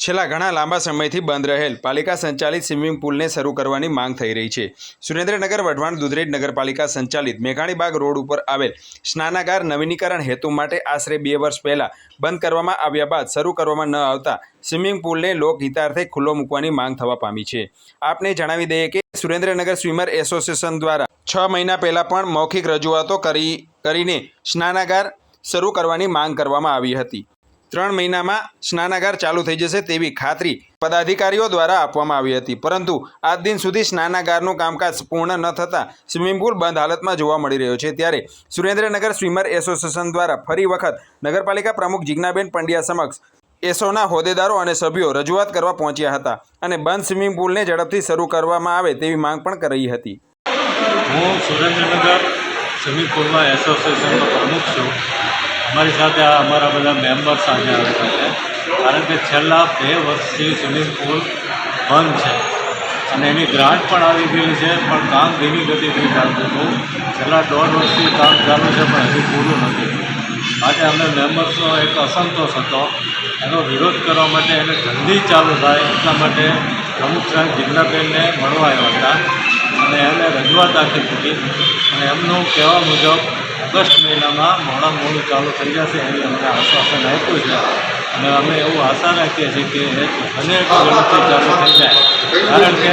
છેલ્લા ઘણા લાંબા સમયથી બંધ રહેલ પાલિકા સંચાલિત સ્વિમિંગ પુલને શરૂ કરવાની માંગ થઈ રહી છે. સુરેન્દ્રનગર, વઢવાણ, દુધરેજ નગરપાલિકા સંચાલિત મેઘાણીબાગ રોડ ઉપર આવેલ સ્નાનાગાર નવીનીકરણ હેતુ માટે આશરે બે વર્ષ પહેલા બંધ કરવામાં આવ્યા બાદ શરૂ કરવામાં ન આવતા સ્વિમિંગ પુલને લોકહિતાર્થે ખુલ્લો મૂકવાની માંગ થવા પામી છે. આપને જણાવી દઈએ કે સુરેન્દ્રનગર સ્વિમર એસોસિએશન દ્વારા છ મહિના પહેલા પણ મૌખિક રજૂઆતો કરી, કરીને સ્નાનાગાર શરૂ કરવાની માંગ કરવામાં આવી હતી. ત્રણ મહિનામાં સ્નાનાગાર ચાલુ થઈ જશે તેવી ખાતરી પદાધિકારીઓ દ્વારા આપવામાં આવી હતી. પરંતુ આજ દિન સુધી સ્નાનાગારનું કામકાજ પૂર્ણ ન થતાં સ્વિમિંગ પુલ બંધ હાલતમાં જોવા મળી રહ્યો છે. ત્યારે સુરેન્દ્રનગર સ્વિમર એસોસિએશન દ્વારા ફરી વખત નગરપાલિકા પ્રમુખ જિજ્ઞાબેન પંડ્યા સમક્ષ એસોના હોદ્દેદારો અને સભ્યો રજૂઆત કરવા પહોંચ્યા હતા અને બંધ સ્વિમિંગ પુલને ઝડપથી શરૂ કરવામાં આવે તેવી માંગ પણ કરી હતી. હું સુરેન્દ્રનગર સ્વિમિંગ પુલમાં એસોસિએશનનો પ્રમુખ છું. અમારી સાથે આ અમારા બધા મેમ્બર્સ આજે આવ્યા છે. કારણ કે છેલ્લા બે વર્ષથી સ્વિમિંગ પુલ બંધ છે. અને એની ગ્રાન્ટ પણ આવી ગયેલી છે, પણ કામ ધીમી ગતિથી ચાલતું હતું. છેલ્લા દોઢ વર્ષથી કામ ચાલુ છે, પણ હજી પૂરું નથી. માટે અમે મેમ્બર્સનો એક અસંતોષ હતો. એનો વિરોધ કરવા માટે એને જલ્દી ચાલુ થાય, એટલા માટે પ્રમુખ સાહેબ જિજ્ઞાબેનને મળવા આવ્યા હતા. અને એમને રજૂઆત આપી હતી. અને એમનું કહેવા મુજબ ઓગસ્ટ મહિનામાં મોડા મોડું ચાલુ થઈ જશે એની અમને આશ્વાસન આપ્યું છે. અને અમે એવું આશા રાખીએ છીએ કે અને ઝડપથી ચાલુ થઈ જાય. કારણ કે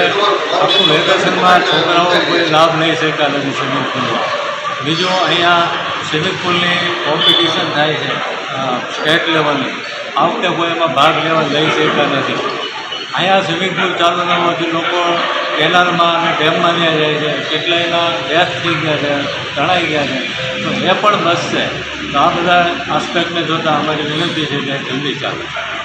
આખું વેકેશનમાં છોકરાઓ કોઈ લાભ લઈ શકતા નથી સ્વિમિંગ પુલનો બીજું અહીંયા સ્વિમિંગ પુલની કોમ્પિટિશન થાય છે સ્ટેટ લેવલની. આ વખતે કોઈ એમાં ભાગ લેવા લઈ શક્યા નથી. અહીંયા સ્વિમિંગ પુલ ચાલુ ન હોવાથી લોકો કેનાલમાં અને ડેમમાં ત્યાં જાય છે. કેટલાયના ડેથ થઈ ગયા છે, તણાઈ ગયા છે. તો એ પણ બસશે તો આ બધા આસ્પેક્ટને જોતાં અમારી વિનંતી છે કે જલ્દી ચાલે.